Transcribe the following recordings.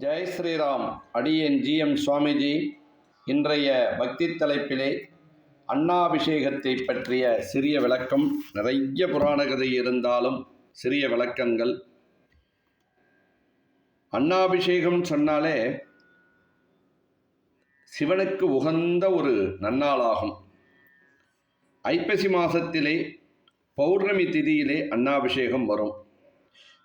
ஜெய் ஸ்ரீராம் அடியேன் ஜிஎம் சுவாமிஜி. இன்றைய பக்தி தலைப்பிலே அண்ணாபிஷேகத்தை பற்றிய சிறிய விளக்கம். நிறைய புராண கதை இருந்தாலும் சிறிய விளக்கங்கள். அண்ணாபிஷேகம் சொன்னாலே சிவனுக்கு உகந்த ஒரு நன்னாளாகும் ஐப்பசி மாதத்திலே பௌர்ணமி திதியிலே அண்ணாபிஷேகம் வரும்.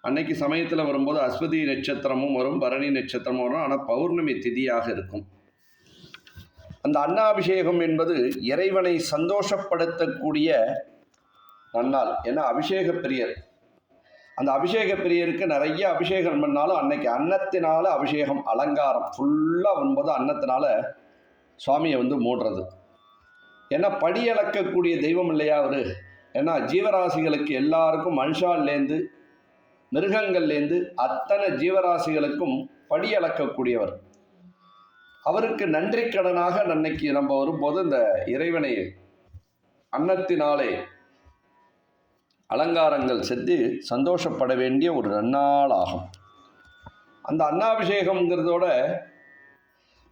அன்னைக்கு சமயத்தில் வரும்போது அஸ்வதி நட்சத்திரமும் வரும் பரணி நட்சத்திரமும் வரும். ஆனால் பௌர்ணமி திதியாக இருக்கும். அந்த அன்னாபிஷேகம் என்பது இறைவனை சந்தோஷப்படுத்தக்கூடிய நன்னாள். ஏன்னா அபிஷேக பிரியர். அந்த அபிஷேக பிரியருக்கு நிறைய அபிஷேகம் பண்ணாலும் அன்னைக்கு அன்னத்தினால அபிஷேகம் அலங்காரம் ஃபுல்லாக வரும்போது அன்னத்தினால சுவாமியை வந்து மூடுறது. ஏன்னா படியளக்கக்கூடிய தெய்வம் இல்லையா அவர்? ஏன்னா ஜீவராசிகளுக்கு எல்லாருக்கும் மனுஷால்லேருந்து மிருகங்கள்லேருந்து அத்தனை ஜீவராசிகளுக்கும் படி அளக்கக்கூடியவர் அவருக்கு நன்றி கடனாக அன்னைக்கு நம்ம வரும்போது இந்த இறைவனை அன்னத்தினாலே அலங்காரங்கள் செஞ்சு சந்தோஷப்பட வேண்டிய ஒரு நன்னாள் ஆகும் அந்த அன்னாபிஷேகம்ங்கிறதோட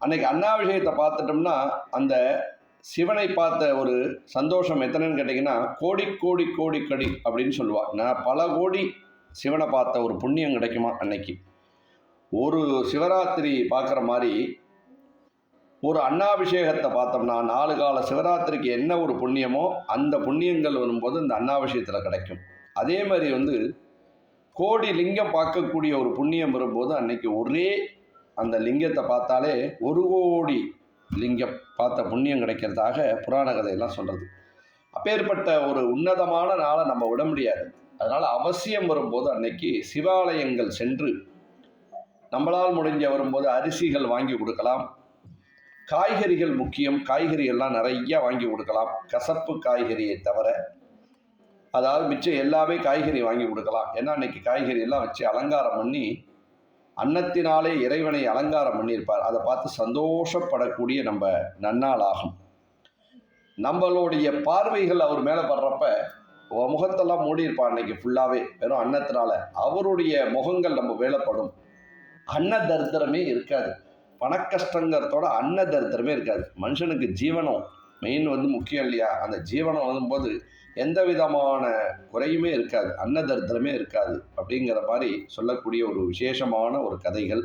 அன்னைக்கு அன்னாபிஷேகத்தை பார்த்துட்டோம்னா அந்த சிவனை பார்த்த ஒரு சந்தோஷம் எத்தனைன்னு கேட்டிங்கன்னா கோடி கோடி கோடி கடி அப்படின்னு சொல்லுவாள் நான் பல கோடி சிவனை பார்த்த ஒரு புண்ணியம் கிடைக்குமா அன்னைக்கு? ஒரு சிவராத்திரி பார்க்குற மாதிரி ஒரு அன்னாபிஷேகத்தை பார்த்தோம்னா நாலு கால சிவராத்திரிக்கு என்ன ஒரு புண்ணியமோ அந்த புண்ணியங்கள் வரும்போது இந்த அன்னாபிஷேகத்தில் கிடைக்கும். அதே மாதிரி வந்து கோடி லிங்கம் பார்க்கக்கூடிய ஒரு புண்ணியம் வரும்போது அன்னைக்கு ஒரே அந்த லிங்கத்தை பார்த்தாலே ஒரு கோடி லிங்கம் பார்த்த புண்ணியம் கிடைக்கிறதாக புராண கதையெல்லாம் சொல்கிறது அப்பேற்பட்ட ஒரு உன்னதமான நாளை நம்ம விட முடியாது. அதனால் அவசியம் வரும்போது அன்னைக்கு சிவாலயங்கள் சென்று நம்மளால் முடிஞ்ச வரும்போது அரிசிகள் வாங்கி கொடுக்கலாம். காய்கறிகள் முக்கியம். காய்கறிகள்லாம் நிறைய வாங்கி கொடுக்கலாம். கசப்பு காய்கறியை தவிர அதாவது மிச்சம் எல்லாமே காய்கறி வாங்கி கொடுக்கலாம். ஏன்னா அன்னைக்கு காய்கறி எல்லாம் வச்சு அலங்காரம் பண்ணி அன்னத்தினாலே இறைவனை அலங்காரம் பண்ணியிருப்பார். அதை பார்த்து சந்தோஷப்படக்கூடிய நம்ம நன்னாள் ஆகும் நம்மளுடைய பார்வைகள் அவர் மேலே படுறப்ப முகத்தெல்லாம் மூடி இருப்பான் அன்னைக்கு ஃபுல்லாகவே வெறும் அன்னத்தினால. அவருடைய முகங்கள் நம்ம வேலைப்படும் அன்ன தரித்திரமே இருக்காது. பணக்கஷ்டங்கிறதோட அன்ன தரித்திரமே இருக்காது. மனுஷனுக்கு ஜீவனம் மெயின் வந்து முக்கியம் இல்லையா? அந்த ஜீவனம் வரும்போது எந்த விதமான குறையுமே இருக்காது. அன்ன தரித்திரமே இருக்காது அப்படிங்கிற மாதிரி சொல்லக்கூடிய ஒரு விசேஷமான ஒரு கதைகள்.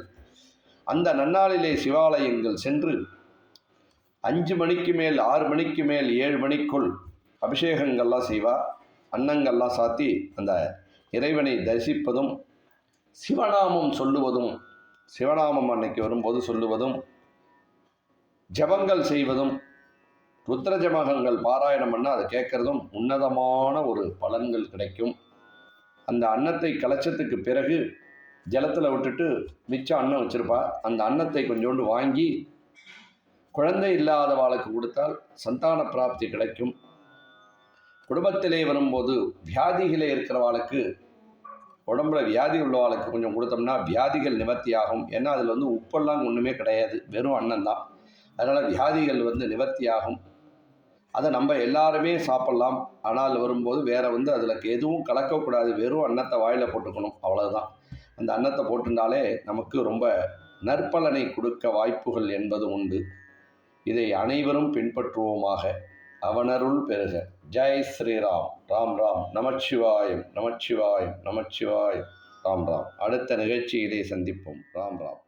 அந்த நன்னாளிலே சிவாலயங்கள் சென்று அஞ்சு மணிக்கு மேல் ஆறு மணிக்கு மேல் ஏழு மணிக்குள் அபிஷேகங்கள்லாம் செய்வாள் அன்னங்கள்லாம் சாத்தி அந்த இறைவனை தரிசிப்பதும் சிவநாமம் சொல்லுவதும் சிவநாமம் அன்னைக்கு வரும்போது சொல்லுவதும் ஜபங்கள் செய்வதும் ருத்ர ஜபகங்கள் பாராயணம் பண்ணால் அதை கேட்குறதும் உன்னதமான ஒரு பலன்கள் கிடைக்கும். அந்த அன்னத்தை கலச்சத்துக்கு பிறகு ஜலத்தில் விட்டுட்டு மிச்சம் அன்னம் வச்சுருப்பா. அந்த அன்னத்தை கொஞ்சோண்டு வாங்கி குழந்தை இல்லாதவாளுக்கு கொடுத்தால் சந்தான பிராப்தி கிடைக்கும். குடும்பத்திலே வரும்போது வியாதிகளே இருக்கிறவாளுக்கு உடம்புல வியாதி உள்ளவாளுக்கு கொஞ்சம் கொடுத்தோம்னா வியாதிகள் நிவர்த்தி ஆகும் ஏன்னா அதில் வந்து உப்பெல்லாம் ஒன்றுமே கிடையாது. வெறும் அன்னம் தான். அதனால் வியாதிகள் வந்து நிவர்த்தி ஆகும் அதை நம்ம எல்லாருமே சாப்பிட்லாம். ஆனால் வரும்போது வேறு வந்து அதில் எதுவும் கலக்கக்கூடாது வெறும் அன்னத்தை வாயில் போட்டுக்கணும். அவ்வளோதான் அந்த அன்னத்தை போட்டுனாலே நமக்கு ரொம்ப நற்பலனை கொடுக்க வாய்ப்புகள் என்பது உண்டு. இதை அனைவரும் பின்பற்றுவோமாக. அவனருள் பெருக. ஜெய் ஸ்ரீராம் ராம் ராம் நமச்சிவாயம் நமச்சிவாயம் நமச்சிவாயம் ராம் ராம். அடுத்த நிகழ்ச்சியிலே சந்திப்போம். ராம் ராம்.